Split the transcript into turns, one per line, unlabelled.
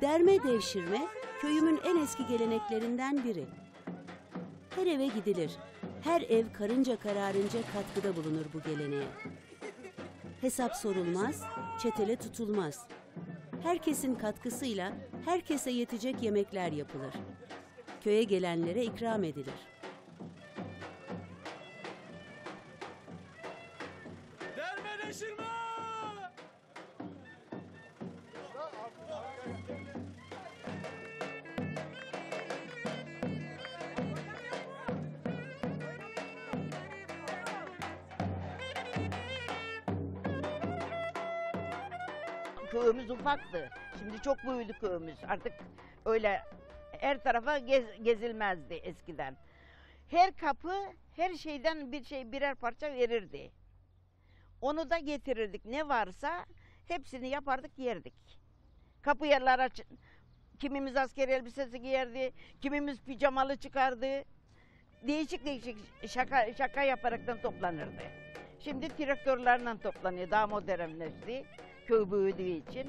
Derme devşirme köyümün en eski geleneklerinden biri. Her eve gidilir. Her ev karınca kararınca katkıda bulunur bu geleneğe. Hesap sorulmaz, çetele tutulmaz. Herkesin katkısıyla herkese yetecek yemekler yapılır. Köye gelenlere ikram edilir.
Dermeleşirme!
Köyümüz ufaktı. Şimdi çok büyüdü köyümüz. Artık öyle her tarafa gez- gezilmezdi eskiden. Her kapı her şeyden bir şey birer parça verirdi. Onu da getirirdik. Ne varsa hepsini yapardık yerdik. Kapı yerler aç. Kimimiz asker elbisesi giyerdi, kimimiz pijamalı çıkardı. Değişik değişik şaka şaka yaparaktan toplanırdı. Şimdi traktörlerle toplanıyor. Daha modernleşti. Köy için.